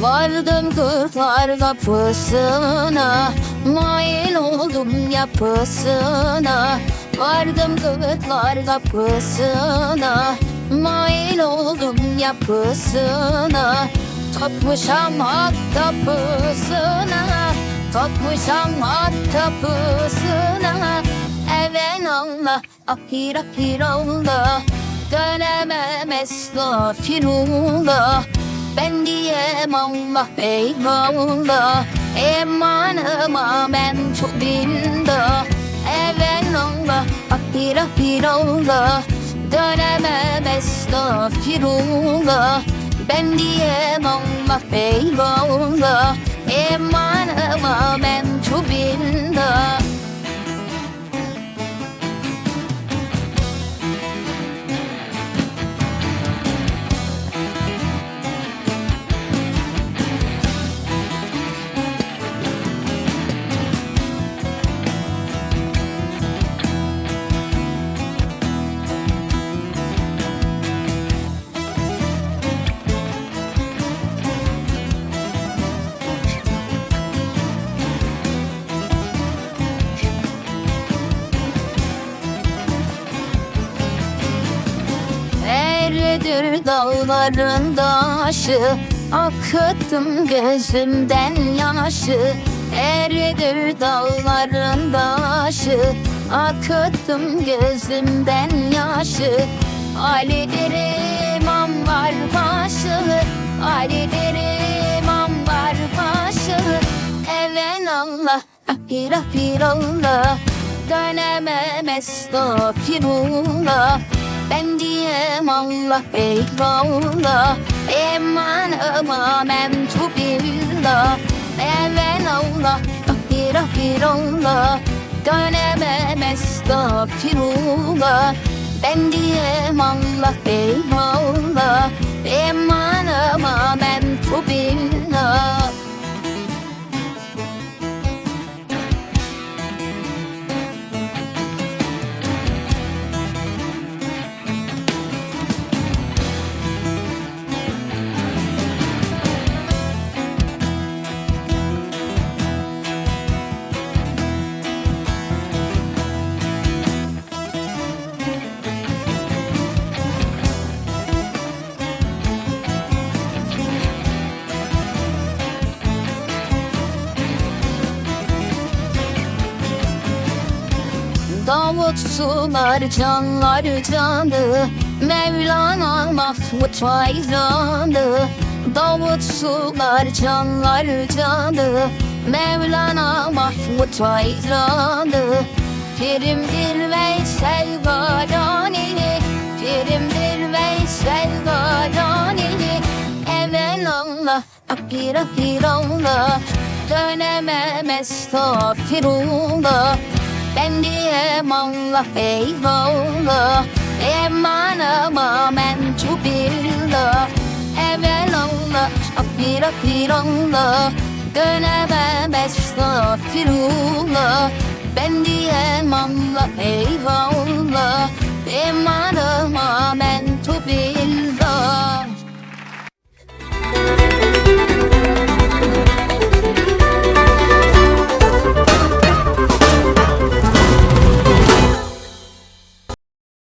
Vardım kırklar kapısına Mail oldum yapısına. Vardım kırklar kapısına Mail oldum yapısına. Tapmışam hak tapısına Tapmışam hak tapısına Even Allah ahir ahir Allah. Dönemem estağfirullah Ben diyem Allah eyvallah Emanıma mentubinda Even Allah ahir ahir Allah. Dönemem estağfirullah. Ben diyem Allah eyvallah Emanıma Eridir dağların taşı Akıttım gözümden yaşı. Eridir dağların taşı Akıttım gözümden yaşı. Ali'dir imam var başı Ali'dir imam var başı Even Allah ahir Allah. Dönemem estağfirullah ben diyem Allah eyvallah. Emanıma mentubillah Even Allah ahir ahir Allah. Dönemem estağfirullah. Ben diyem Allah eyvallah. Emanıma Davut sular canlar canı Mevlana Mahmut hayranı Davut sular canlar canı Mevlana Mahmut hayranı Pirimdir Veysel Garani Pirimdir Veysel Garani Evvel Allah Akir akir Allah. Dönemem estağfirullah diyem Allah eyvallah Emanıma mentubillah Evvel Allah akbir akbir Allah. Dönemem estağfirullah Ben diyem Allah eyvallah